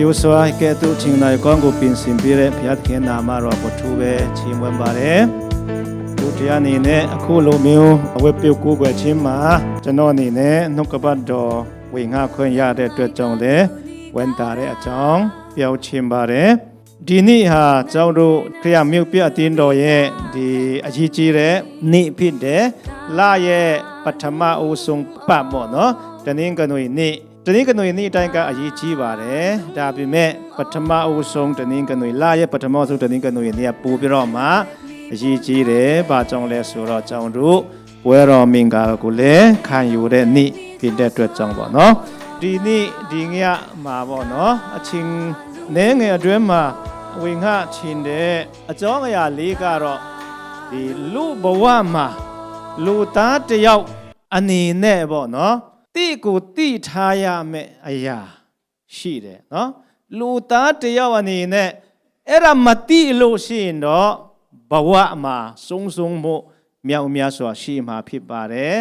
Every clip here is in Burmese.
စီဝဆွာကဲ့သို့ချင်းနိုင်ကောင်းကိုပြင်ဆင်ပေးတဲ့ဘုရားသခင်နာမတော်ကိုထူပဲချီးမွမ်းပါတယ်ဒုတိယအနေနဲ့အခုလိုမျိုးအဝတ်ပြုတ်ကိုယ်ွယ်ခြင်းမှာကျွန်တော်အနေနဲ့နှုတ်ကပတ်တော်ဝေငှခွင့်ရတဲ့အတွက်ကြောင့်လည်းဝန်တာတဲ့အကြောင်းပြောချင်ပါတယ်ဒီနေ့ဟာကျောင်းတို့ခရယမြုပ်ပြအတင်းတော်ရဲ့ဒီအကြီးကြီးတဲ့နေ့ဖြစ်တယ်လရဲ့ပထမအဦးဆုံးပတ်ပေါ့နော်တနင်္ဂနွေနေ့ တနင်္ဂနွေနေ့အတိုင်းကအရေးကြီးပါတယ်ဒါပေမဲ့ပထမအဦးဆုံးတနင်္ဂနွေလရဲ့ပထမဆုံးတနင်္ဂနွေနေ့ကပို့ပြီးတော့မှအရေးကြီးတယ်ဘာကြောင့်လဲဆိုတော့ကျောင်းတို့ဝဲတော်မင်္ဂလာကိုလည်းခံယူတဲ့နေ့ဖြစ်တဲ့အတွက်ကြောင့်ပေါ့နော်ဒီနေ့ဒီညမှာပေါ့နော်အချင်းနဲငယ်အတွင်းမှာဝေငှချင်းတဲ့အကြောင်းအရာလေးကတော့ဒီလူဘဝမှာလူသားတစ်ယောက်အနေနဲ့ပေါ့နော် တိကိုတိထားရမယ့်အရာရှိတယ်နော်လူသားတစ်ယောက်အနေနဲ့အဲ့ဒါမတိလို့ရှိရင်တော့ဘဝမှာစုံစုံမှုမြောက်များစွာရှိမှာဖြစ်ပါတယ်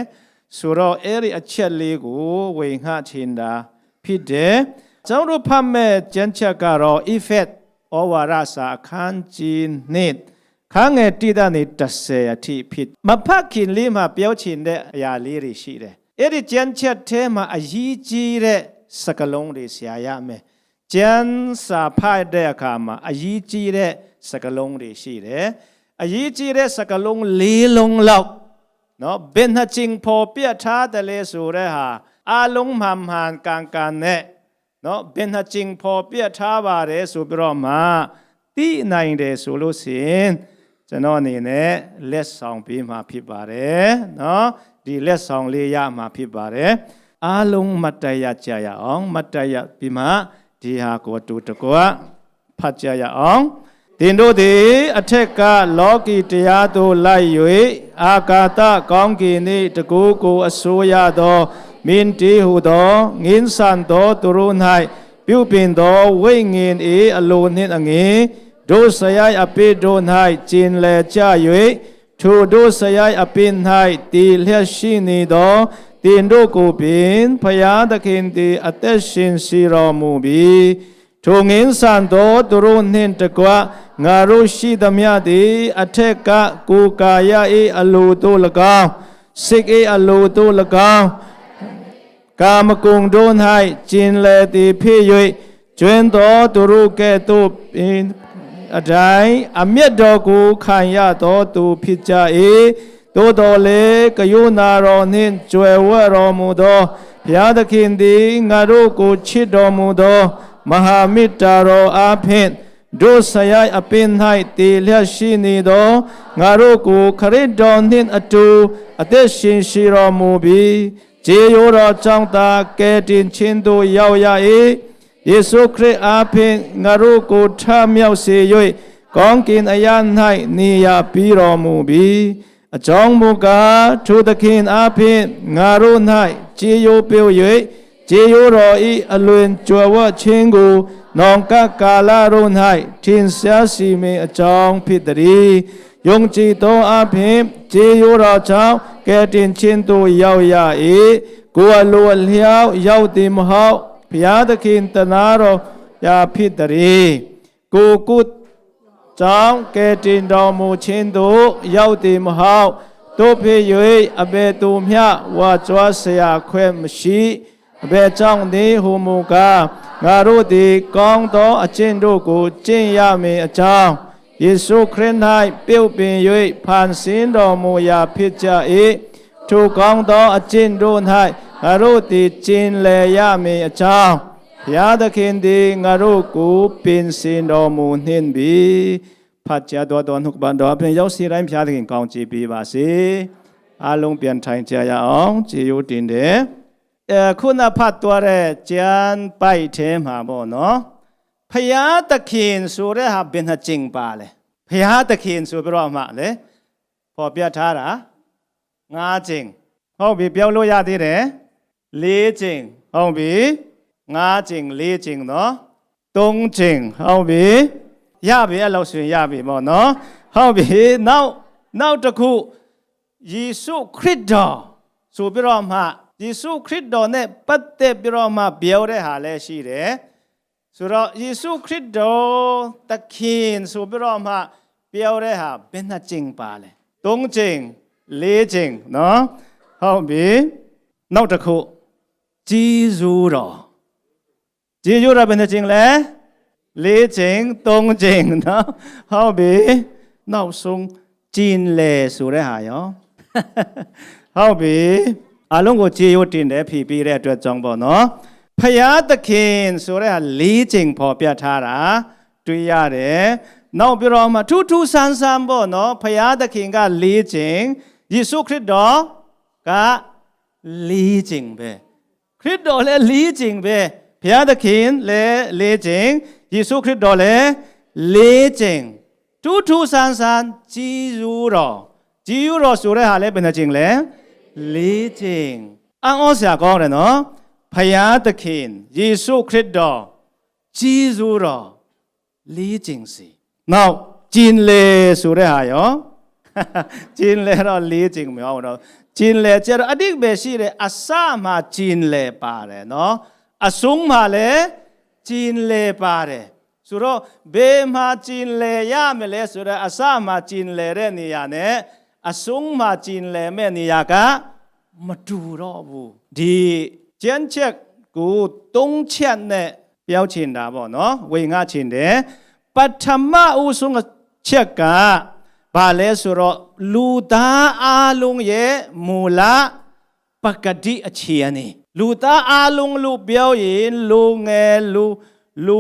ဆိုတော့အဲ့ဒီအချက်လေးကိုဝေငှချင်တာဖြစ်တယ်ကျွန်တော်တို့ဖတ်မဲ့ကျမ်းချက်ကတော့ effect ဩဝါဒစာအခန်းကြီးနှစ်ခန်းငယ်တိဒနေ30အထိဖြစ်မဖတ်ခင်လေးမှာပြောချင်တဲ့အရာလေးတွေရှိတယ် အဲ့ဒီကျမ်းချက်ထဲမှာအရေးကြီးတဲ့စကားလုံးတွေဆရာရမယ်။ကျမ်းစာဖတ်တဲ့အခါမှာအရေးကြီးတဲ့စကားလုံးတွေရှိတယ်။အရေးကြီးတဲ့စကားလုံး၄လုံးလောက်နော်ဘယ်နှချင်းပေါ်ပြထားတယ်လဲဆိုတဲ့ဟာအလုံးမှန်မှန်ကန်ကန်နဲ့နော်ဘယ်နှချင်းပေါ်ပြထားပါတယ်ဆိုပြီးတော့မှသိနိုင်တယ်ဆိုလို့ရှိရင်ကျွန်တော်အနေနဲ့လက်ဆောင်ပေးမှာဖြစ်ပါတယ်နော် ဒီလက်ဆောင်လေးရမှာဖြစ်ပါတယ်အားလုံးမတ်တရကြရအောင်မတ်တရပြီးမှဒီဟာကိုတူတကွဖတ်ကြရအောင်တင်တို့သည်အထက်ကလောကီတရားသို့လိုက်၍အာကာသကောင်းကင်နှင့်တကူကိုအစိုးရသောမင်းတီဟုသောငင်းဆန်သောသူတို့၌ပြုပြင်သောဝိငင်၏အလိုနှင့်အငင်တို့ဆရာအပိတို့၌ကျင်လေကြ၍ ထိုတို့ဆရာအပိ၌တည်လျက်ရှိနေသောတင်တို့ကိုပင်ဖျားသခင်သည်အသက်ရှင်စီတော်မူပြီးထိုငင်းဆန်သောသူတို့နှင့်တကွငါတို့ရှိသမျှသည်အထက်ကကိုယ်ကာယ၏အလိုတို့၎င်းစိတ်၏အလိုတို့၎င်းကာမဂုဏ်တို့၌ကျင်လေသည်ဖြစ်၍ကျွင်းသောသူတို့ကဲ့သို့ပင် အတိုင်းအမျက်တော်ကိုခံရသောသူဖြစ်ကြ၏သို့တော်လေကယုနာတော်နှင့်ကြွယ်ဝတော်မူသောဘုရားသခင်သည်ငါတို့ကိုချစ်တော်မူသောမဟာမေတ္တာတော်အားဖြင့်တို့ဆရာအပင်၌တည်လျက်ရှိနေသောငါတို့ကိုခရစ်တော်နှင့်အတူအသက်ရှင်ရှိတော်မူပြီးခြေရိုးတော်ကြောင့်သာကယ်တင်ခြင်းသို့ရောက်ရ၏ ယေရှုခရစ်အားဖြင့်ငါတို့ကိုထမြောက်စေ၍ကောင်းကင်အရာ၌နေရပြီးတော်မူပြီးအကြောင်းမူကားထိုသခင်အားဖြင့်ငါတို့၌ခြေရိုးပြု၍ခြေရိုးတော်၏အလွင်ကြွယ်ဝခြင်းကိုနောင်ကပ်ကာလတို့၌ထင်ရှားစီမင်အကြောင်းဖြစ်သည်ယုံကြည်သောအဖြစ်ခြေရိုးတော်ကြောင့်ကဲတင်ခြင်းသို့ရောက်ရ၏ကိုယ်အလိုအလျောက်ရောက်သည်မဟုတ် ဘုရားသခင်တနာတော်ရာဖြစ်တည်းကိုကိုကြောင့်ကဲတင်တော်မူခြင်းတို့ရောက်သည်မဟုတ်တို့ဖြစ်၍အဘယ်သူမျှဝါကြွားဆရာခွဲမရှိအဘယ်ကြောင့်ဒီဟူမူကားငါတို့သည်ကောင်းသောအကျင့်တို့ကိုကျင့်ရမည်အကြောင်းယေရှုခရစ်၌ပြုတ်ပင်၍ဖန်ဆင်းတော်မူရာဖြစ်ကြ၏ထိုကောင်းသောအကျင့်တို့၌ ငါတို့သည်ကျင့်လည်ရမည်အကြောင်းဘုရားသခင်သည်ငါတို့ကိုပင်စင်တော်မူနှင့်ပြီဖတ်ကြတော်တော်နှုတ်ပန်တော်ဖြင့်ရောက်စီတိုင်းဘုရားသခင်ကောင်းချီးပေးပါစေအလုံးပြန်ထိုင်ကြရအောင်ခြေရိုးတင်တယ်အဲခုနဖတ်သွားတဲ့ကျမ်းပိုက်ထဲမှာပေါ့နော်ဖယားသခင်ဆိုတဲ့ဟာဘယ်နှကျင့်ပါလဲဖယားသခင်ဆိုပြီးတော့မှလေပေါ်ပြထားတာငါးကျင့်ဟုတ်ပြီပြောလို့ရသေးတယ် လေးကျင့်ဟုတ်ပြီငါးကျင့်လေးကျင့်နော်သုံးကျင့်ဟုတ်ပြီရပြီအဲ့လောက်ဆိုရင်ရပြီပေါ့နော်ဟုတ်ပြီနောက်နောက်တစ်ခုယေရှုခရစ်တော်ဆိုပြီးတော့မှယေရှုခရစ်တော်နဲ့ပတ်သက်ပြီးတော့မှပြောတဲ့ဟာလည်းရှိတယ်ဆိုတော့ယေရှုခရစ်တော်တခင်ဆိုပြီးတော့မှပြောတဲ့ဟာဘယ်နှကြိမ်ပါလဲ၃ကြိမ်၄ကြိမ်နော်ဟုတ်ပြီနောက်တစ်ခု ဂျေဇုတော်ဂျေဇုတော်ဘယ်နှကြိမ်လဲ၄ကြိမ်၃ကြိမ်နော်ဟုတ်ပြီနောက်ဆုံးဂျင်းလေဆိုတဲ့ဟာရောဟုတ်ပြီအလုံးကိုကြေရုပ်တင်တယ်ဖြေပေးတဲ့အတွက်ကြောင့်ပေါ့နော်ဖယားသခင်ဆိုတဲ့ဟာ၄ချိန်ပေါ်ပြထားတာတွေ့ရတယ်နောက်ပြီးတော့မှထူးထူးဆန်းဆန်းပေါ့နော်ဖယားသခင်က၄ချိန်ယေရှုခရစ်တော်က၄ချိန်ပဲ ခရစ်တော်လည်း၄ချိန်ပဲဖယားသခင်လည်း၄ချိန်ယေရှုခရစ်တော်လည်း၄ချိန်ထူးထူးဆန်းဆန်းကြီးစုတော်ကြီးစုတော်ဆိုတဲ့ဟာလည်းဘယ်နှချိန်လဲ၄ချိန်အံ့ဩစရာကောင်းတယ်နော်ဖယားသခင်ယေရှုခရစ်တော်ကြီးစုတော်၄ချိန်စီနောက်ကျင်လေဆိုတဲ့ဟာရော ကျင်လေတော့၄ချိန်မဟုတ်တော့ကျင်လေကျတော့အတိတ်ပဲရှိတယ်အစမှကျင်လေပါတယ်နော်အဆုံးမှလည်းကျင်လေပါတယ်ဆိုတော့ဘေးမှာကျင်လေရမယ်လဲဆိုတော့အစမှကျင်လေတဲ့နေရာနဲ့အဆုံးမှကျင်လေမဲ့နေရာကမတူတော့ဘူးဒီကျန်းချက်ကိုသုံးချက်နဲ့ပြောချင်တာပေါ့နော်ဝေငှချင်တယ်ပထမအဦးဆုံးချက်က ဘာလဲဆိုတော့လူသားအလုံးရဲ့မူလပကတိအခြေအနေလူသားအလုံးလို့ပြောရင်လူငယ်လူလူ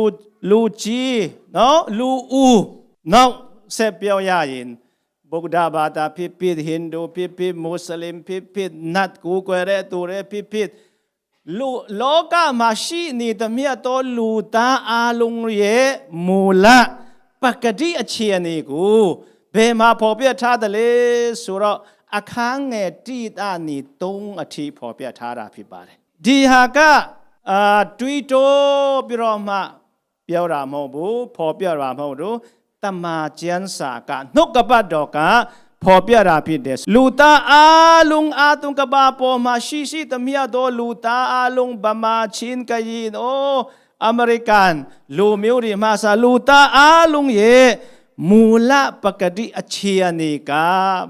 လူကြီးနော်လူဦးနောက်ဆက်ပြောရရင်ဗုဒ္ဓဘာသာဖြစ်ဖြစ်ဟိန္ဒူဖြစ်ဖြစ်မွတ်စလင်ဖြစ်ဖြစ်နတ်ကိုကွယ်တဲ့သူတွေဖြစ်ဖြစ်လူလောကမှာရှိနေသမျှသောလူသားအလုံးရဲ့မူလပကတိအခြေအနေကို ဘယ်မှာပေါ်ပြထားသလဲဆိုတော့အခန်းငယ်တိတနီ3အထိပေါ်ပြထားတာဖြစ်ပါတယ်ဒီဟာကအာတွေးတိုးပြီးတော့မှပြောတာမဟုတ်ဘူးပေါ်ပြတာမဟုတ်ဘူးတမာကျမ်းစာကနှုတ်ကပတ်တော်ကဖော်ပြတာဖြစ်တယ်လူသားအလုံးအတုံကဘာပေါ်မှာရှိရှိသမျှသောလူသားအလုံးဗမာချင်းကရင်အိုအမေရိကန်လူမျိုးတွေမှာစာလူသားအလုံးရဲ့ မူလပကတိအခြေအနေက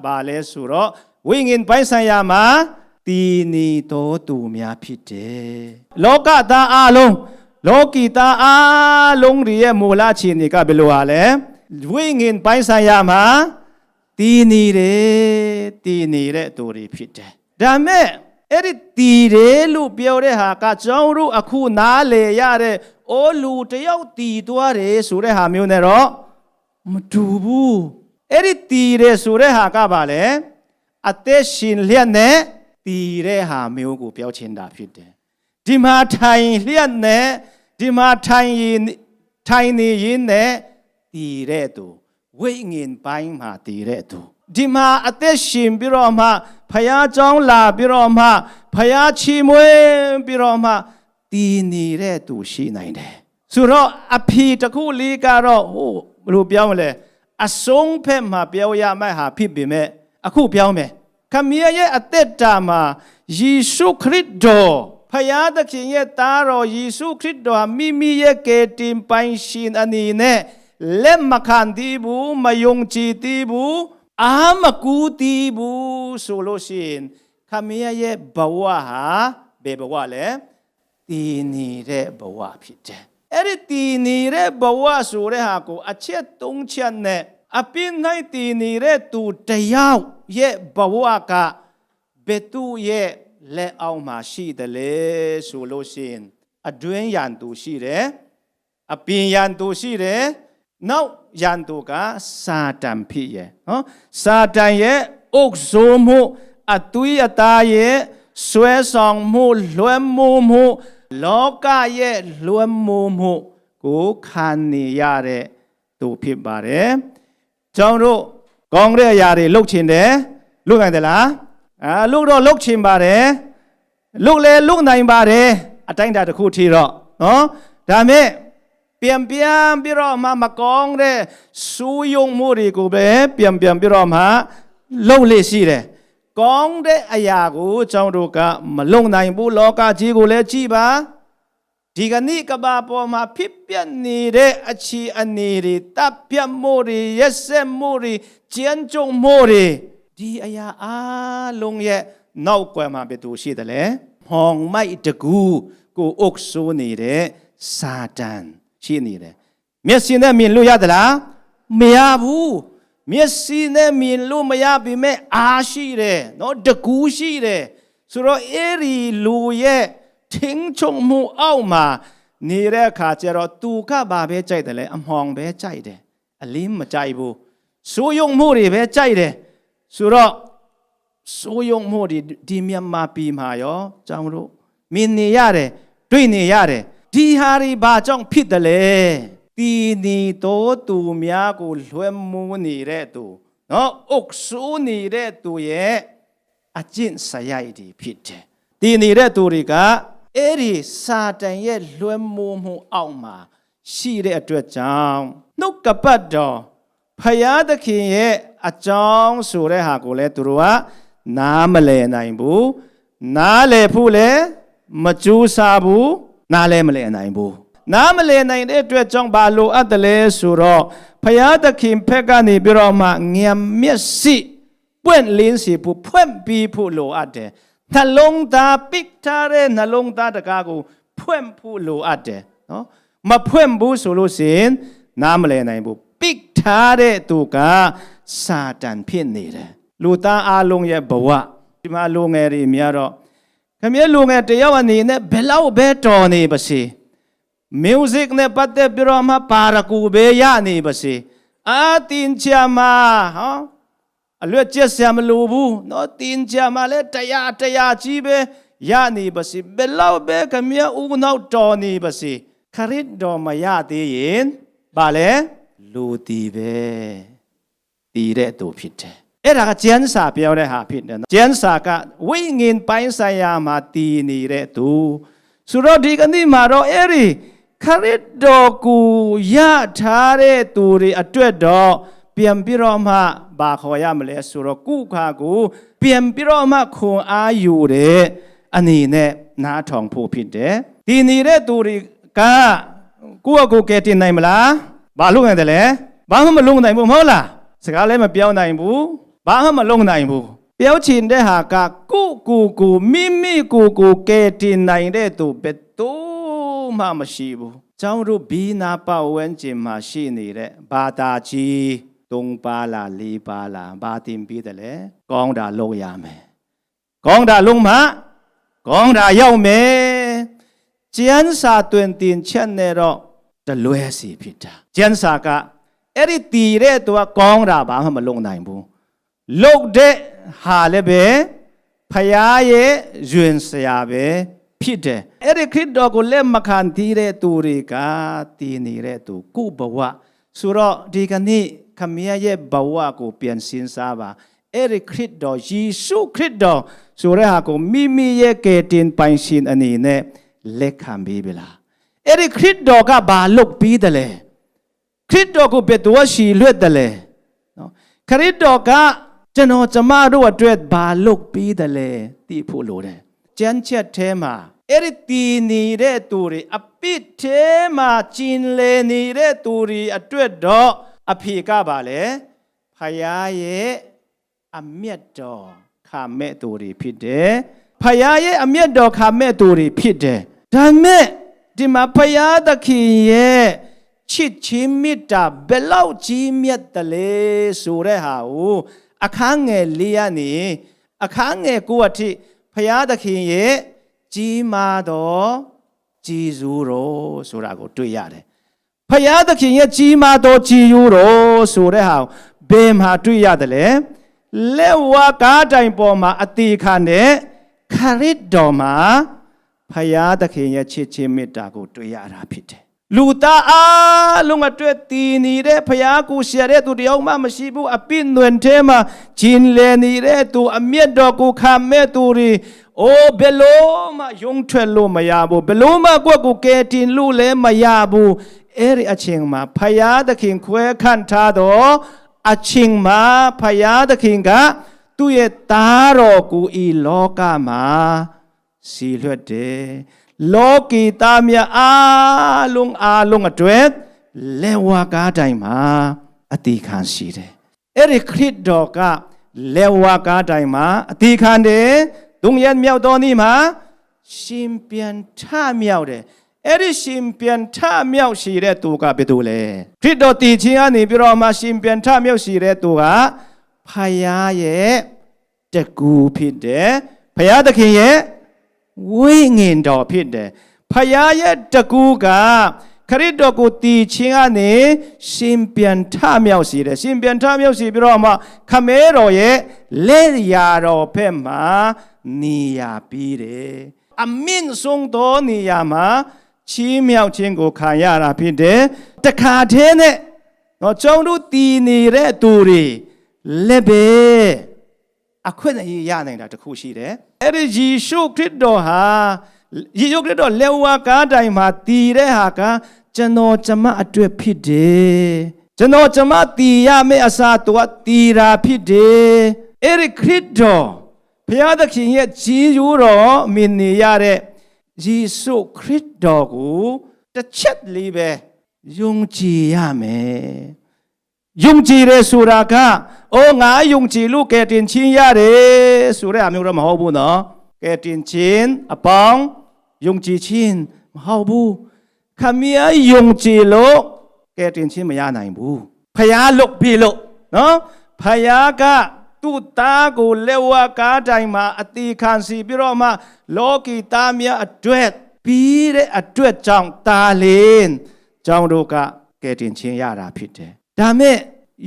ဘာလဲဆိုတော့ဝိညာဉ်ပိုင်းဆိုင်ရာမှာတည်နေတော်သူများဖြစ်တယ်လောကသားအလုံးလောကီသားအလုံးတွေရဲ့မူလအခြေအနေကဘယ်လိုဟာလဲဝိညာဉ်ပိုင်းဆိုင်ရာမှာတည်နေတယ်တည်နေတဲ့သူတွေဖြစ်တယ်ဒါမဲ့အဲ့ဒီတည်တယ်လို့ပြောတဲ့ဟာကကျွန်တော်တို့အခုနားလေရတဲ့အိုးလူတယောက်တည်သွားတယ်ဆိုတဲ့ဟာမျိုးနဲ့တော့ မတူဘူးအဲ့ဒီတည်တယ်ဆိုတဲ့ဟာကပါလေအသက်ရှင်လျက်နဲ့တည်တဲ့ဟာမျိုးကိုပြောချင်တာဖြစ်တယ်ဒီမှာထိုင်လျက်နဲ့ဒီမှာထိုင်ရင်ထိုင်နေရင်နဲ့တည်တဲ့သူဝိညာဉ်ပိုင်းမှာတည်တဲ့သူဒီမှာအသက်ရှင်ပြီးတော့မှဖယားเจ้าလာပြီးတော့မှဖယားချီမွေးပြီးတော့မှတည်နေတဲ့သူရှိနိုင်တယ်ဆိုတော့အဖီတစ်ခုလေးကတော့ဟိုဘယ် လိုပြောမလဲအဆုံးဖက်မှာပြောရမယ့်ဟာဖြစ်ပေမဲ့အခုပြောမယ်ခမည်းရဲ့အသက်တာမှာယေရှုခရစ်တော်ဖယားသခင်ရဲ့သားတော်ယေရှုခရစ်တော်မိမိရဲ့ကယ်တင်ပိုင်ရှင်အနေနဲ့လက်မခံသေးဘူးမယုံကြည်သေးဘူးအာမကူသေးဘူးဆိုလို့ရှိရင်ခမည်းရဲ့ဘဝဟာဘယ်ဘဝလဲတည်နေတဲ့ဘဝဖြစ်တယ် အဲ့ဒီတည်နေတဲ့ဘဝဆိုတဲ့ဟာကိုအချက်၃ချက်နဲ့အပြင်းနိုင်တည်နေတဲ့သူတယောက်ရဲ့ဘဝကဘယ်သူရဲ့လက်အောက်မှာရှိတယ်လေဆိုလို့ရှိရင်အတွင်းရန်သူရှိတယ်အပြင်ရန်သူရှိတယ်နောက်ရန်သူကစာတန်ဖြစ်ရဲ့နော်စာတန်ရဲ့အုပ်ဆိုးမှုအသွေးအသားရဲ့ဆွဲဆောင်မှုလွှမ်းမိုးမှု လောကရဲ့လွှမ်းမိုးမှုကိုခံနေရတဲ့သူဖြစ်ပါတယ်ကျွန်တော်တို့ကောင်းတဲ့အရာတွေလုပ်ချင်တယ်လုပ်နိုင်တယ်လားအာလုပ်တော့လုပ်ချင်ပါတယ်လုပ်လဲလုပ်နိုင်ပါတယ်အတိုင်းတာတစ်ခုထိတော့နော်ဒါမဲ့ပြန်ပြန်ပြီးတော့မှမကောင်းတဲ့စူးယုံမှုတွေကိုပဲပြန်ပြန်ပြီးတော့မှလှုပ်လေရှိတယ် ကောင်းတဲ့အရာကိုကျွန်တော်တို့ကမလုံနိုင်ဘူးလောကကြီးကိုလည်းကြည်ပါဒဒီကနေ့ကဘာပေါ်မှာဖြစ်ပျက်နေတဲ့အခြေအနေတွေတပ်ပြတ်မှုတွေရက်စက်မှုတွေကြမ်းကြုတ်မှုတွေဒီအရာအားလုံးရဲ့နောက်ကွယ်မှာဘယ်သူရှိတယ်လဲဟောင်မိုက်တကူကိုအုပ်ဆိုးနေတဲ့စာတန်ရှိနေတယ်မျက်စိနဲ့မြင်လို့ရသလားမရဘူး မျက်စိနဲ့မြင်လို့မရပြီမဲ့အားရှိတယ်နော်တကူရှိတယ်ဆိုတော့အဲ့ဒီလူရဲ့ထင်းချုံမှုအောက်မှာနေတဲ့အခါကျတော့သူကဘာပဲကြိုက်တယ်လဲအမှောင်ပဲကြိုက်တယ်အလင်းမကြိုက်ဘူးစိုးရုံမှုတွေပဲကြိုက်တယ်ဆိုတော့စိုးရုံမှုတွေဒီမြန်မာပြည်မှာရောကြောင့်မလို့မြင်နေရတယ်တွေ့နေရတယ်ဒီဟာတွေဘာကြောင့်ဖြစ်တယ်လဲ တီနီတော်သူများကိုလွှဲမိုးနေတဲ့သူနော်အုပ်ဆိုးနေတဲ့သူရဲ့အကျင့်စရိုက်တွေဖြစ်တယ်တီနေတဲ့သူတွေကအဲ့ဒီစာတန်ရဲ့လွှဲမိုးမှုအောက်မှာရှိတဲ့အတွက်ကြောင့်နှုတ်ကပတ်တော်ဖယားသခင်ရဲ့အကြောင်းဆိုတဲ့ဟာကိုလည်းသူတို့ကနားမလည်နိုင်ဘူးနားလည်ဖို့လည်းမကြိုးစားဘူးနားလည်းမလည်နိုင်ဘူး နားမလည်နိုင်တဲ့အတွက်ကြောင့်ဘာလို့အပ်တယ်လဲဆိုတော့ဖယားသခင်ဖက်ကနေပြီးတော့မှငြမ်မျက်စိပွင့်လင်းစီဖို့ဖွင့်ပြီးဖို့လိုအပ်တယ်နှလုံးသားပိတ်ထားတဲ့နှလုံးသားတကားကိုဖွင့်ဖို့လိုအပ်တယ်နော်မဖွင့်ဘူးဆိုလို့ရှိရင်နားမလည်နိုင်ဘူးပိတ်ထားတဲ့သူကစာတန်ဖြစ်နေတယ်လူသားအလုံးရဲ့ဘဝဒီမှာလူငယ်တွေများတော့ခမည်းလူငယ်တယောက်အနေနဲ့ဘယ်လောက်ပဲတော်နေပါစေ music နဲ့ပတ်သက်ပြီးတော့မှပါရကူပဲရနေပါစေအာတင်ချာမာဟောအလွတ်ကျက်ဆရာမလိုဘူးနော်တင်ချာမာလဲတရားတရားကြီးပဲရနေပါစေဘယ်လောက်ပဲခမရဦးနောက်တော်နေပါစေခရစ်တော်မရသေးရင်ဘာလဲလူတီပဲတီတဲ့သူဖြစ်တယ်အဲ့ဒါကကျန်းစာပြောတဲ့ဟာဖြစ်တယ်နော်ကျန်းစာကဝိငင်ပိုင်းဆိုင်ရာမှာတီနေတဲ့သူဆိုတော့ဒီကနေ့မှာတော့အဲ့ဒီ ခရစ်တော်ကိုရထားတဲ့သူတွေအတွက်တော့ပြန်ပြီးတော့မှဘာခေါ်ရမလဲဆိုတော့ကုခါကိုပြန်ပြီးတော့မှခွန်အားယူတဲ့အနေနဲ့နားထောင်ဖို့ဖြစ်တယ်ဒီနေတဲ့သူတွေကကိုယ့်အကိုကယ်တင်နိုင်မလားဘာလုပ်နိုင်တယ်လဲဘာမှမလုပ်နိုင်ဘူးမဟုတ်လားစကားလည်းမပြောနိုင်ဘူးဘာမှမလုပ်နိုင်ဘူးပြောချင်တဲ့ဟာကကိုကိုကိုမိမိကိုကိုကယ်တင်နိုင်တဲ့သူဘယ်သူ မှမရှိဘူးကျောင်းတို့ဘီနာပတ်ဝန်းကျင်မှာရှိနေတဲ့ဘာသာကြီး၃ပါးလား၄ပါးလားဘာတင်ပြီးတယ်လဲကောင်းတာလုပ်ရမယ်ကောင်းတာလုံးမှကောင်းတာရောက်မယ်ကျမ်းစာတွင်တင်ချက်နဲ့တော့တလွဲစီဖြစ်တာကျမ်းစာကအဲ့ဒီတည်တဲ့သူကကောင်းတာဘာမှမလုပ်နိုင်ဘူးလုတ်တဲ့ဟာလည်းပဲဖယားရဲ့ယွင်စရာပဲ ဖြစ်တယ်အဲ့ဒီခရစ်တော်ကိုလက်မခံသေးတဲ့သူတွေကတည်နေတဲ့သူကိုဘဝဆိုတော့ဒီကနေ့ခမည်းရဲ့ဘဝကိုပြန်စင်စားပါအဲ့ဒီခရစ်တော်ယေရှုခရစ်တော်ဆိုတဲ့ဟာကိုမိမိရဲ့ကယ်တင်ပိုင်ရှင်အနေနဲ့လက်ခံပေးပြီလားအဲ့ဒီခရစ်တော်ကဘာလုပ်ပြီးတယ်လဲခရစ်တော်ကိုဘယ်တော့ရှိလွတ်တယ်လဲနော်ခရစ်တော်ကကျွန်တော်ကျမတို့အတွက်ဘာလုပ်ပြီးတယ်လဲသိဖို့လိုတယ် ကျမ်းချက်ထဲမှာအဲ့ဒီတည်နေတဲ့သူတွေအပစ်ထဲမှာကျင်လေနေတဲ့သူတွေအတွက်တော့အဖေကပါလေဖယားရဲ့အမျက်တော်ခါမဲ့သူတွေဖြစ်တယ်ဖယားရဲ့အမျက်တော်ခါမဲ့သူတွေဖြစ်တယ်ဒါမဲ့ဒီမှာဖယားသခင်ရဲ့ချစ်ချင်းမေတ္တာဘယ်လောက်ကြီးမြတ်တယ်လဲဆိုတဲ့ဟာကိုအခန်းငယ်လေးရနေအခန်းငယ်ကိုအထိ ဖယားသခင်ရဲ့ကြီးမားသောကြည်စူးတော်ဆိုတာကိုတွေ့ရတယ်ဖယားသခင်ရဲ့ကြီးမားသောကြည်ယူတော်ဆိုတဲ့ဟာဘယ်မှာတွေ့ရတယ်လဲလက်ဝါးကားတိုင်ပေါ်မှာအသေးခံတဲ့ခရစ်တော်မှာဖယားသခင်ရဲ့ချစ်ချင်းမေတ္တာကိုတွေ့ရတာဖြစ်တယ် လူသားအားလုံးအတွက်တည်နေတဲ့ဖယားကိုရှာတဲ့သူတယောက်မှမရှိဘူးအပိနွန်ထဲမှာဂျင်းလေနေတဲ့သူအမျက်တော်ကိုခံမဲ့သူတွေအိုးဘယ်လို့မှယုံထွက်လို့မရဘူးဘယ်လို့မှကိုယ့်ကိုကယ်တင်လို့လည်းမရဘူးအဲ့ဒီအချိန်မှာဖယားသခင်ခွဲခန့်ထားတော့အချိန်မှာဖယားသခင်ကသူ့ရဲ့သားတော်ကိုဤလောကမှာစီလွတ်တယ် လောကီသားများအားလုံးအားလုံးအတွက်လေဝါကားတိုင်းမှာအတိခံရှိတယ်အဲ့ဒီခရစ်တော်ကလေဝါကားတိုင်းမှာအတိခံတယ်ဒုံရမြောက်တော်နေ့မှာရှင်ပြန်ထမြောက်တယ်အဲ့ဒီရှင်ပြန်ထမြောက်ရှိတဲ့သူကဘယ်သူလဲခရစ်တော်တည်ခြင်းကနေပြီးတော့မှရှင်ပြန်ထမြောက်ရှိတဲ့သူကဖယားရဲ့တကူဖြစ်တယ်ဖယားသခင်ရဲ့ ဝိငင်တော်ဖြစ်တယ်ဖယားရဲ့တကူကခရစ်တော်ကိုတည်ခြင်းကနေရှင်ပြန်ထမြောက်စီတယ်ရှင်ပြန်ထမြောက်စီပြီးတော့မှခမဲတော်ရဲ့လက်ရာတော်ဖက်မှာနေရပြီးတယ်အမင်းဆုံးသောနေရာမှာချီးမြှောက်ခြင်းကိုခံရတာဖြစ်တယ်တခါတည်းနဲ့တော့ကျုံတို့တည်နေတဲ့သူတွေလက်ပဲ အခွင့်အရေးရနိုင်တာတခုရှိတယ်အဲ့ဒီယေရှုခရစ်တော်ဟာယေရှုခရစ်တော်လက်ဝါးကားတိုင်မှာတည်တဲ့ဟာကကျွန်တော်ကျမအတွက်ဖြစ်တယ်ကျွန်တော်ကျမတည်ရမယ့်အစားတော့တည်တာဖြစ်တယ်အဲ့ဒီခရစ်တော်ဘုရားသခင်ရဲ့ကြီးကျိုးတော်မြင်နေရတဲ့ယေရှုခရစ်တော်ကိုတစ်ချက်လေးပဲယုံကြည်ရမယ် ယုံကြည်တယ်ဆိုတာကအိုးငါယုံကြည်လို့ကဲတင်ချင်းရတယ်ဆိုတဲ့အမျိုးတော့မဟုတ်ဘူးနော်ကဲတင်ချင်းအပေါင်းယုံကြည်ချင်းမဟုတ်ဘူးခမည်းယုံကြည်လို့ကဲတင်ချင်းမရနိုင်ဘူးဖယားလုတ်ပြီလို့နော်ဖယားကသူ့သားကိုလက်ဝါးကားတိုင်းမှာအတီခံစီပြီးတော့မှ လောကီသားများအတွက်ပြီးတဲ့အတွက်ကြောင့်တာလင်းကြောင့်တို့ကကဲတင်ချင်းရတာဖြစ်တယ် ဒါမဲ့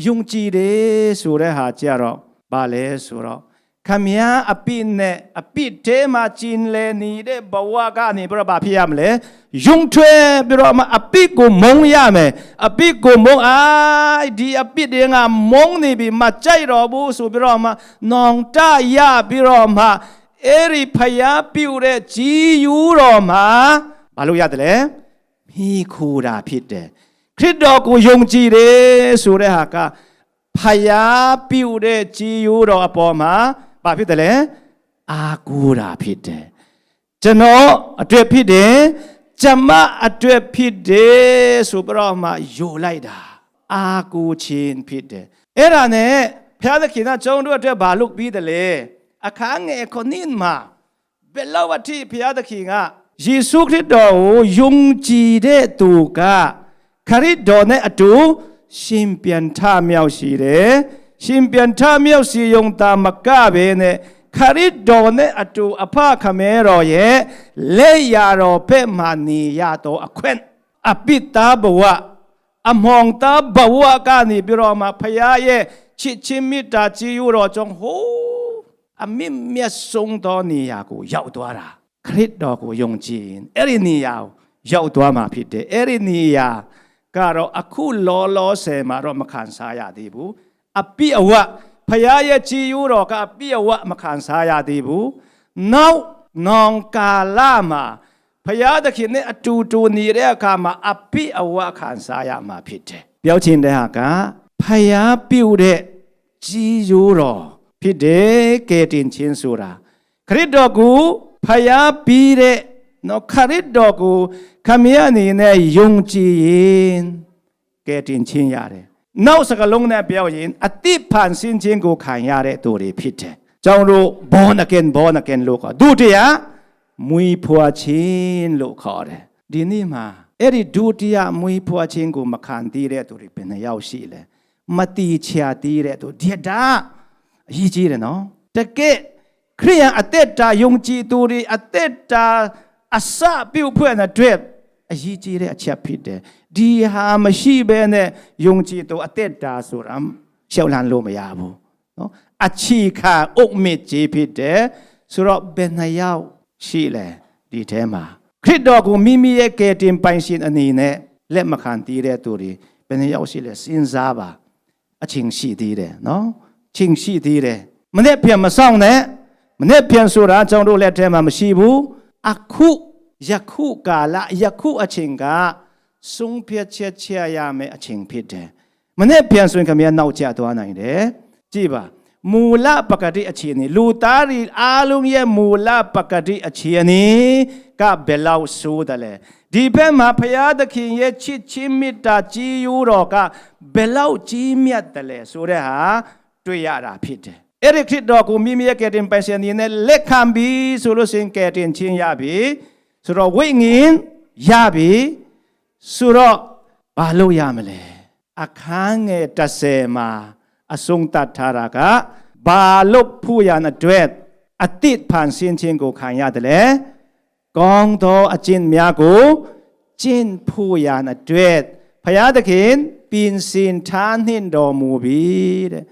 ယုံကြည်တယ်ဆိုတဲ့ဟာကြတော့ဘာလဲဆိုတော့ခမည်းအပိနဲ့အပိတဲမှာကျင်လေနေတဲ့ဘဝကနေပြီးတော့ဘာဖြစ်ရမလဲယုံထွဲပြီးတော့မှအပိကိုမုံရမယ်အပိကိုမုံအာဒီအပိတွေငါမုံနေပြီမကြိုက်တော့ဘူးဆိုပြီးတော့မှနောင်တရပြီးတော့မှအဲ့ဒီဖျားပြူတဲ့ကြီးယူတော်မှာဘာလို့ရတယ်လဲမိခိုတာဖြစ်တယ် ခရစ်တော်ကိုယုံကြည်တယ်ဆိုတဲ့ဟာကဖယားပြုတဲ့ကြည်ရိုးတော်အပေါ်မှာဘာဖြစ်တယ်လဲအာကိုတာဖြစ်တယ်ကျွန်တော်အတွက်ဖြစ်တယ်ကျမအတွက်ဖြစ်တယ်ဆိုပြီးတော့မှယိုလိုက်တာအာကိုခြင်းဖြစ်တယ်အဲ့ဒါနဲ့ဖျားသခင်ကကျုံတို့အတွက်ဘာလုပ်ပြီးတယ်လဲအခန်းငယ်ခုနှစ်မှာဘယ်လောက်အထိဖျားသခင်ကယေရှုခရစ်တော်ကိုယုံကြည်တဲ့သူက ခရစ်တော်နဲ့အတူရှင်ပြန်ထမြောက်ရှိတယ်ရှင်ပြန်ထမြောက်စီယုံတာမကပဲနဲ့ခရစ်တော်နဲ့အတူအဖခမဲတော်ရဲ့လက်ရတော်ဖက်မှနေရတော့အခွင့်အပိတ္တဘဝအမောင်တဘဝကနေပြီးတော့မှဖရာရဲ့ချစ်ချင်းမေတ္တာကြည်ယူတော်ကြောင့်ဟိုးအမြင့်မြတ်ဆုံးသောနေရာကိုရောက်သွားတာခရစ်တော်ကိုယုံကြည်ရင်အဲ့ဒီနေရာကိုရောက်သွားမှာဖြစ်တယ်အဲ့ဒီနေရာ ကတော့အခုလောလောဆယ်မှာတော့မခံစားရသေးဘူးအပြည့်အဝဖရာရဲ့ကြည်ယူတော်ကအပြည့်အဝမခံစားရသေးဘူးနောက်နောင်ကာလမှာဖရာသခင်နဲ့အတူတူနေတဲ့အခါမှာအပြည့်အဝခံစားရမှာဖြစ်တယ်ပြောချင်တဲ့ဟာကဖရာပြုတ်တဲ့ကြည်ယူတော်ဖြစ်တယ်ကဲတင်ချင်းဆိုတာခရစ်တော်ကိုဖယားပြီးတဲ့ နော်ခရစ်တော်ကိုခမည်းအနေနဲ့ယုံကြည်ရင်ကဲတင်ချင်းရတယ်။နောက်စကလုံးနဲ့ပြောရင်အတိဖန်ဆင်းခြင်းကိုခံရတဲ့သူတွေဖြစ်တယ်။ကြောင့်လို့ born again born again လို့ခေါ်ဒုတိယမွေးဖွားခြင်းလို့ခေါ်တယ်။ဒီနေ့မှာအဲ့ဒီဒုတိယမွေးဖွားခြင်းကိုမခံသေးတဲ့သူတွေဘယ်နှယောက်ရှိလဲ။မတိချာသေးတဲ့သူဒီဒါအရေးကြီးတယ်နော်။တကယ်ခရိယန်အသက်တာယုံကြည်သူတွေအသက်တာ အစပြုတ်ဖွဲ့တဲ့အတွက်အရေးကြီးတဲ့အချက်ဖြစ်တယ်ဒီဟာမရှိဘဲနဲ့ယုံကြည်သူအသက်တာဆိုတာရှောက်လန်းလို့မရဘူးနော်အချီခံအုတ်မြစ်ကြီးဖြစ်တယ်ဆိုတော့ဘယ်နှယောက်ရှိလဲဒီထဲမှာခရစ်တော်ကိုမိမိရဲ့ကယ်တင်ပိုင်ရှင်အနေနဲ့လက်မခံသေးတဲ့သူတွေဘယ်နှယောက်ရှိလဲစဉ်းစားပါအချင်းရှိသေးတယ်နော်ချင်းရှိသေးတယ်မနေ့ပြန်မဆောင်နဲ့မနေ့ပြန်ဆိုတာကျွန်တော်တို့လက်ထဲမှာမရှိဘူး အခုယခုကာလယခုအချိန်ကဆုံးဖြတ်ချက်ချရမယ်အချိန်ဖြစ်တယ်မနေ့ပြန်ဆိုရင်ခမရနောက်ကျသွားနိုင်တယ်ကြည့်ပါမူလပကတိအခြေအနေလူသားတွေအားလုံးရဲ့မူလပကတိအခြေအနေကဘယ်လောက်ဆိုးတယ်လဲဒီဘက်မှာဖရာသခင်ရဲ့ချစ်ချင်းမေတ္တာကြီးယူတော်ကဘယ်လောက်ကြီးမြတ်တယ်လဲဆိုတဲ့ဟာတွေ့ရတာဖြစ်တယ် အဲ့ဒီခရစ်တော်ကိုမိမိရဲ့ကယ်တင်ပိုင်ရှင်အနေနဲ့လက်ခံပြီးဆိုလို့ရှိရင်ကယ်တင်ခြင်းရပြီဆိုတော့ဝိညာဉ်ရပြီဆိုတော့ဘာလို့ရမလဲအခန်းငယ်30မှာအဆုံးသတ်ထားတာကဘာလို့ဖို့ရန်အတွက်အတိတ်ဖန်ဆင်းခြင်းကိုခံရတယ်လဲကောင်းသောအကျင့်များကိုကျင့်ဖို့ရန်အတွက်ဖယားသခင်ပြင်ဆင်ထားနှင့်တော်မူပြီတဲ့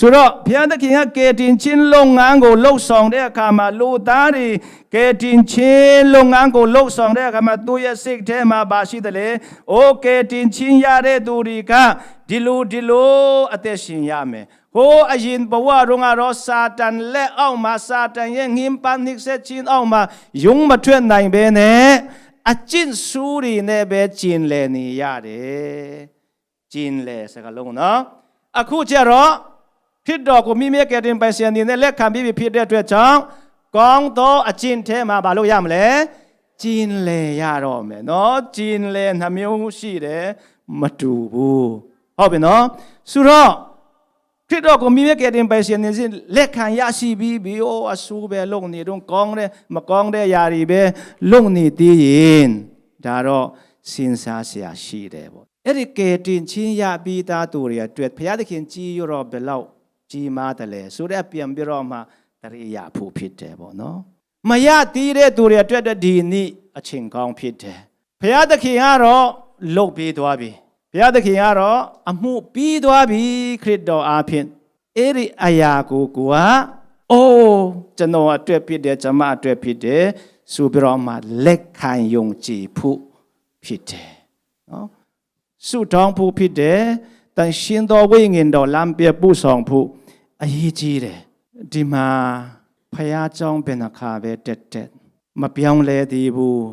ဆိုတော့ဘုရားသခင်ကကယ်တင်ခြင်းလုပ်ငန်းကိုလှုပ်ဆောင်တဲ့အခါမှာလူသားတွေကယ်တင်ခြင်းလုပ်ငန်းကိုလှုပ်ဆောင်တဲ့အခါမှာသူ့ရဲ့စိတ်ထဲမှာပါရှိတယ်လေ။အိုးကယ်တင်ခြင်းရတဲ့သူတွေကဒီလိုဒီလိုအသက်ရှင်ရမယ်။ဟိုးအရင်ဘဝတုန်းကတော့စာတန်လက်အောက်မှာစာတန်ရဲ့ငင်းပန်းနှိမ့်ဆက်ခြင်းအောက်မှာယုံမထွက်နိုင်ပဲနဲ့အကျင့်ဆူးတွေနဲ့ပဲကျင်လည်နေရတယ်။ကျင်လည်စကားလုံးနော်။အခုကျတော့ ဖြစ်တော်ကိုမိမိကယ်တင်ပိုင်ရှင်အနေနဲ့လက်ခံပြီးပြီဖြစ်တဲ့အတွက်ကြောင့်ကောင်းသောအကျင့်ထဲမှာမလုပ်ရမလဲကျင်လေရတော့မယ်เนาะကျင်လေနှမျိုးရှိတယ်မတူဘူးဟုတ်ပြီเนาะဆိုတော့ခရစ်တော်ကိုမိမိကယ်တင်ပိုင်ရှင်နေစဉ်လက်ခံရရှိပြီးပြီးအိုးအဆူပဲလုံနေတော့ကောင်းတဲ့မကောင်းတဲ့ຢာတွေပဲလုံနေသေးရင်ဒါတော့စဉ်းစားเสียရှိတယ်ပေါ့အဲ့ဒီကယ်တင်ချင်းရပြီးသားသူတွေအတွက်ဘုရားသခင်ကြီးရတော့ဘယ်လောက် ကြီးမားတယ်လဲဆိုတော့ပြန်ပြီးတော့မှတရိယာဖို့ဖြစ်တယ်ပေါ့နော်မရသေးတဲ့သူတွေအတွက်ဒီနေ့အချိန်ကောင်းဖြစ်တယ်ဘုရားသခင်ကတော့လှုပ်ပေးသွားပြီဘုရားသခင်ကတော့အမှုပြီးသွားပြီခရစ်တော်အားဖြင့်အဲ့ဒီအရာကိုကိုကအိုးကျွန်တော်အတွက်ဖြစ်တယ်ကျွန်မအတွက်ဖြစ်တယ်ဆိုပြီးတော့မှလက်ခံယုံကြည်ဖို့ဖြစ်တယ်နော်ဆုတောင်းဖို့ဖြစ်တယ် တန်ရှင်တော်ဝိညာဉ်တော်လမ်းပြပို့ဆောင်ဖို့အရေးကြီးတယ်ဒီမှာဖယားเจ้าเป็นအခါပဲတက်တက်မပြောင်းလဲသေးဘူး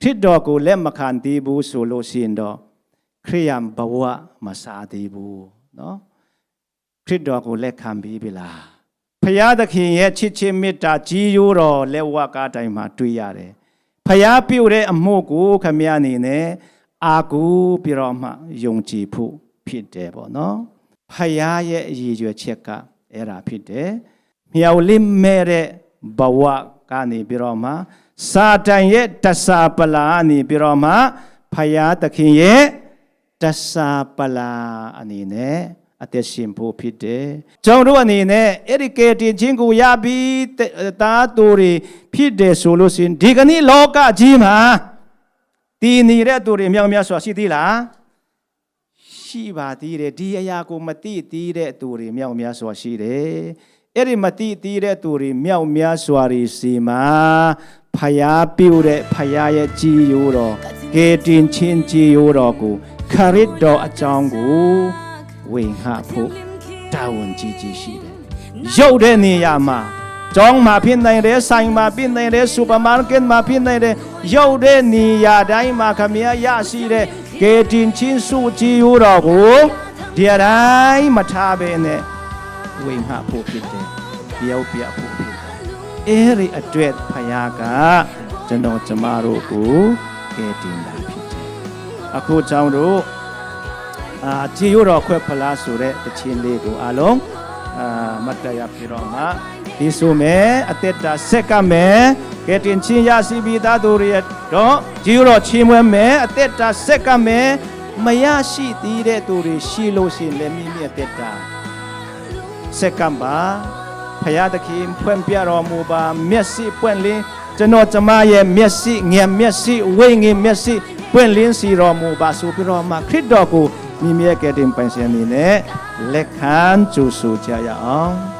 ခရစ်တော်ကိုလက်မခံသေးဘူးဆိုလို့ရှိရင်တော့ခရိယံဘဝမစားသေးဘူးเนาะခရစ်တော်ကိုလက်ခံပြီးပြီလားဖယားသခင်ရဲ့ချစ်ချင်းမေတ္တာကြီးရိုးတော်လက်ဝါးကားတိုင်းမှာတွေ့ရတယ်ဖယားပြုတ်တဲ့အမှုကိုခမရအနေနဲ့အာကူပြီးတော့မှယုံကြည်ဖို့ ဖြစ်တယ်ပေါ့နော်ဖယားရဲ့အည်ရွယ်ချက်ကအဲ့ဒါဖြစ်တယ်မြောက်လင့်မဲ့တဲ့ဘဝကနေပြီးတော့မှစာတန်ရဲ့တဆာပလာအနေပြီးတော့မှဖယားသခင်ရဲ့တဆာပလာအနေနဲ့အသက်ရှင်ဖို့ဖြစ်တယ်။ကျွန်တော်တို့အနေနဲ့အဲ့ဒီကယ်တင်ခြင်းကိုရပြီးတားသူတွေဖြစ်တယ်ဆိုလို့ရှိရင်ဒီကနေ့လောကကြီးမှာတည်နေတဲ့သူတွေမြောက်များစွာရှိသေးလား။ ရှိပါသေးတယ်ဒီအရာကိုမသိသေးတဲ့သူတွေမြောက်များစွာရှိတယ်။အဲ့ဒီမတိတီးတဲ့သူတွေမြောက်များစွာတွေစီမှာဖယားပြုတ်တဲ့ဖယားရဲ့ကြီးရိုးတော်ကယ်တင်ချင်းကြီးရိုးတော်ကိုခရစ်တော်အကြောင်းကိုဝင်ဟဖို့တာဝန်ကြီးကြီးရှိတယ်။ရုပ်တဲ့နေရာမှာကျောင်းမှာဖြစ်နိုင်တယ်ဆိုင်မှာဖြစ်နိုင်တယ်စူပါမားကတ်မှာဖြစ်နိုင်တယ်ရုပ်တဲ့နေရာတိုင်းမှာခမရရရှိတဲ့ ကယ်တင်ချင်းစုကြီးရိုးတော်ကိုဒီအတိုင်းမထားဘဲနဲ့ဝင်ဟဖို့ဖြစ်တယ်။ပြောပြဖို့ဖြစ်တယ်။အဲဒီအတွက်ဖယားကကျွန်တော်ကျမတို့ကိုကယ်တင်တာဖြစ်တယ်။အခုကြောင့်တို့အာကြည်ရတော်ခွဲဖလားဆိုတဲ့တခြင်းလေးကိုအားလုံးအာမတ်တရပြတော်မှာ ဒီဆိုမဲ့အသက်တာဆက်ကမဲ့ကဲတင်ချင်းရစီပြီးသားတို့ရတော့ကြည်ရတော်ချင်းမွဲမဲ့အသက်တာဆက်ကမဲ့မရရှိသေးတဲ့သူတွေရှိလို့ရှိရင်လည်းမိမိအသက်တာဆက်ကပါဖယားသခင်ဖွင့်ပြတော်မူပါမျက်စိပွင့်လင်းကျွန်တော်ကျမရဲ့မျက်စိငယ်မျက်စိဝိငင်မျက်စိပွင့်လင်းစီတော်မူပါဆိုပြီးတော့မှခရစ်တော်ကိုမိမိရဲ့ကယ်တင်ပိုင်ရှင်အနေနဲ့လက်ခံကြိုဆိုကြရအောင်